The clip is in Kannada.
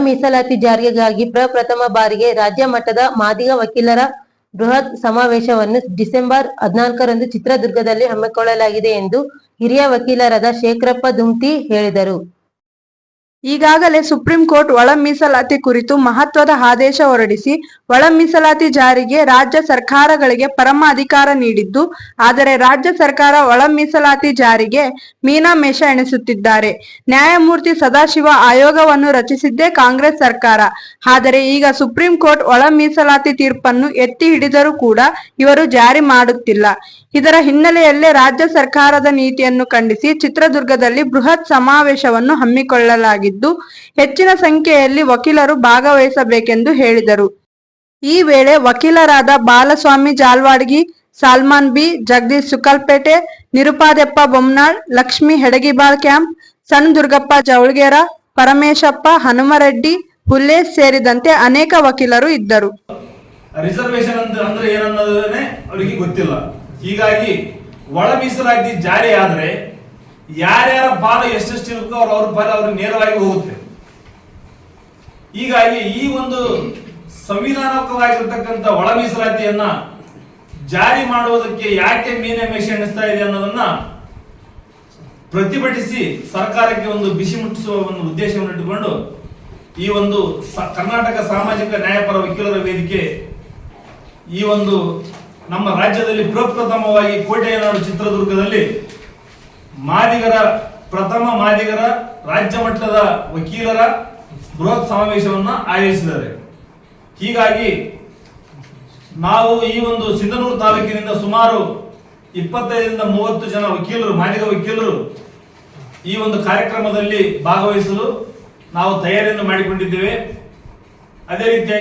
ಮೀಸಲಾತಿ ಜಾರಿಗಾಗಿ ಪ್ರಪ್ರಥಮ ಬಾರಿಗೆ ರಾಜ್ಯ ಮಟ್ಟದ ಮಾದಿಗ ವಕೀಲರ ಬೃಹತ್ ಸಮಾವೇಶವನ್ನು ಡಿಸೆಂಬರ್ ಹದಿನಾಲ್ಕರಂದು ಚಿತ್ರದುರ್ಗದಲ್ಲಿ ಹಮ್ಮಿಕೊಳ್ಳಲಾಗಿದೆ ಎಂದು ಹಿರಿಯ ವಕೀಲರಾದ ಶೇಖರಪ್ಪ ದುಮ್ತಿ ಹೇಳಿದರು. ಈಗಾಗಲೇ ಸುಪ್ರೀಂ ಕೋರ್ಟ್ ಒಳ ಮೀಸಲಾತಿ ಕುರಿತು ಮಹತ್ವದ ಆದೇಶ ಹೊರಡಿಸಿ ಒಳ ಮೀಸಲಾತಿ ಜಾರಿಗೆ ರಾಜ್ಯ ಸರ್ಕಾರಗಳಿಗೆ ಪರಮ ಅಧಿಕಾರ ನೀಡಿದ್ದು, ಆದರೆ ರಾಜ್ಯ ಸರ್ಕಾರ ಒಳ ಮೀಸಲಾತಿ ಜಾರಿಗೆ ಮೀನಾಮೇಷ ಎಣಿಸುತ್ತಿದ್ದಾರೆ. ನ್ಯಾಯಮೂರ್ತಿ ಸದಾಶಿವ ಆಯೋಗವನ್ನು ರಚಿಸಿದ್ದೇ ಕಾಂಗ್ರೆಸ್ ಸರ್ಕಾರ. ಆದರೆ ಈಗ ಸುಪ್ರೀಂ ಕೋರ್ಟ್ ಒಳ ಮೀಸಲಾತಿ ತೀರ್ಪನ್ನು ಎತ್ತಿ ಹಿಡಿದರೂ ಕೂಡ ಇವರು ಜಾರಿ ಮಾಡುತ್ತಿಲ್ಲ. ಇದರ ಹಿನ್ನೆಲೆಯಲ್ಲೇ ರಾಜ್ಯ ಸರ್ಕಾರದ ನೀತಿಯನ್ನು ಖಂಡಿಸಿ ಚಿತ್ರದುರ್ಗದಲ್ಲಿ ಬೃಹತ್ ಸಮಾವೇಶವನ್ನು ಹಮ್ಮಿಕೊಳ್ಳಲಾಗಿದ್ದು, ಹೆಚ್ಚಿನ ಸಂಖ್ಯೆಯಲ್ಲಿ ವಕೀಲರು ಭಾಗವಹಿಸಬೇಕೆಂದು ಹೇಳಿದರು. ಈ ವೇಳೆ ವಕೀಲರಾದ ಬಾಲಸ್ವಾಮಿ ಜಾಲ್ವಾಡ್ಗಿ, ಸಾಲ್ಮಾನ್ ಬಿ, ಜಗದೀಶ್ ಸುಕಲ್ಪೇಟೆ ನಿರುಪಾದೆಪ್ಪ ಬೊಮ್ನಾಳ್, ಲಕ್ಷ್ಮಿ ಹೆಡಗಿಬಾಳ್ ಕ್ಯಾಂಪ್ ಸಣ್ಣ ದುರ್ಗಪ್ಪ ಜವಳ್ಗೇರ, ಪರಮೇಶಪ್ಪ ಹನುಮರೆಡ್ಡಿ ಹುಲ್ಲೇ ಸೇರಿದಂತೆ ಅನೇಕ ವಕೀಲರು ಇದ್ದರು. ರಿಸರ್ವೇಶನ್ ಅಂದ್ರೆ ಏನನ್ನೋದೇ ಅವರಿಗೆ ಗೊತ್ತಿಲ್ಲ. ಹೀಗಾಗಿ ಒಳ ಮೀಸಲಾತಿ ಜಾರಿ ಆದ್ರೆ ಯಾರ್ಯಾರ ಪಾಲ ಎಷ್ಟೆಷ್ಟಿರುತ್ತೋ ಅವ್ರ ಅವ್ರ ಪಾಲ ಅವ್ರಿಗೆ ನೇರವಾಗಿ ಹೋಗುತ್ತೆ. ಹೀಗಾಗಿ ಈ ಒಂದು ಸಂವಿಧಾನಾತ್ಮಕವಾಗಿರ್ತಕ್ಕಂಥ ಒಳ ಮೀಸಲಾತಿಯನ್ನ ಜಾರಿ ಮಾಡುವುದಕ್ಕೆ ಯಾಕೆ ಮೀನಮೇಷ ಎಣಿಸ್ತಾ ಇದೆ ಅನ್ನೋದನ್ನ ಪ್ರತಿಭಟಿಸಿ ಸರ್ಕಾರಕ್ಕೆ ಒಂದು ಬಿಸಿ ಮುಟ್ಟಿಸುವ ಒಂದು ಉದ್ದೇಶವನ್ನು ಇಟ್ಟುಕೊಂಡು ಈ ಒಂದು ಕರ್ನಾಟಕ ಸಾಮಾಜಿಕ ನ್ಯಾಯಪರ ವಕೀಲರ ವೇದಿಕೆ ಈ ಒಂದು ನಮ್ಮ ರಾಜ್ಯದಲ್ಲಿ ಪ್ರಪ್ರಥಮವಾಗಿ ಕೋಟೆಯನಾಡು ಚಿತ್ರದುರ್ಗದಲ್ಲಿ ಮಾದಿಗರ, ಪ್ರಥಮ ಮಾದಿಗರ, ರಾಜ್ಯ ಮಟ್ಟದ ವಕೀಲರ ಬೃಹತ್ ಸಮಾವೇಶವನ್ನು ಆಯೋಜಿಸಿದ್ದಾರೆ. ಹೀಗಾಗಿ ನಾವು ಈ ಒಂದು ಸಿಂಧನೂರು ತಾಲೂಕಿನಿಂದ ಸುಮಾರು ಇಪ್ಪತ್ತೈದರಿಂದ ಮೂವತ್ತು ಜನ ವಕೀಲರು ಮಾಡಿದ ವಕೀಲರು ಈ ಒಂದು ಕಾರ್ಯಕ್ರಮದಲ್ಲಿ ಭಾಗವಹಿಸಲು ನಾವು ತಯಾರಿಯನ್ನು ಮಾಡಿಕೊಂಡಿದ್ದೇವೆ. ಅದೇ ರೀತಿಯಾಗಿ